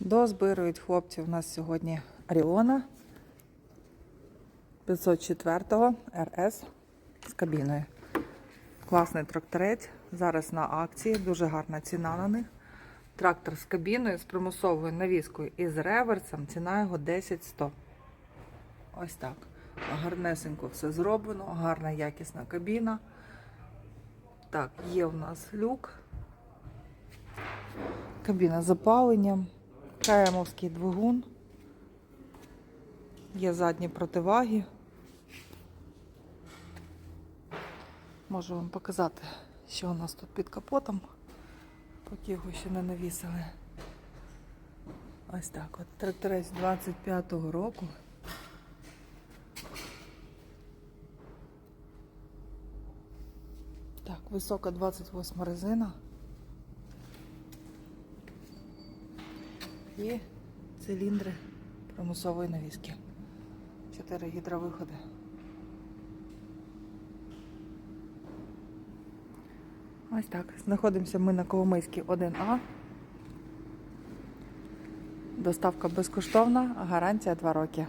Дозбирують хлопці у нас сьогодні Аріона 504 РС з кабіною. Класний тракторець. Зараз на акції, дуже гарна ціна на них. Трактор з кабіною, з примусовою навіскою і з реверсом. Ціна його 10 100. Ось так. Гарнесенько все зроблено, гарна якісна кабіна. Так, є у нас люк. Кабіна з запаленням. Каємовський двигун. Є задні противаги. Можу вам показати, що у нас тут під капотом, поки його ще не навісили. Ось так от. Тракторець 25-го року. Так, висока 28 резина. І циліндри примусової навіски. Чотири гідровиходи. Ось так. Знаходимося ми на Коломийській 1А. Доставка безкоштовна, гарантія 2 роки.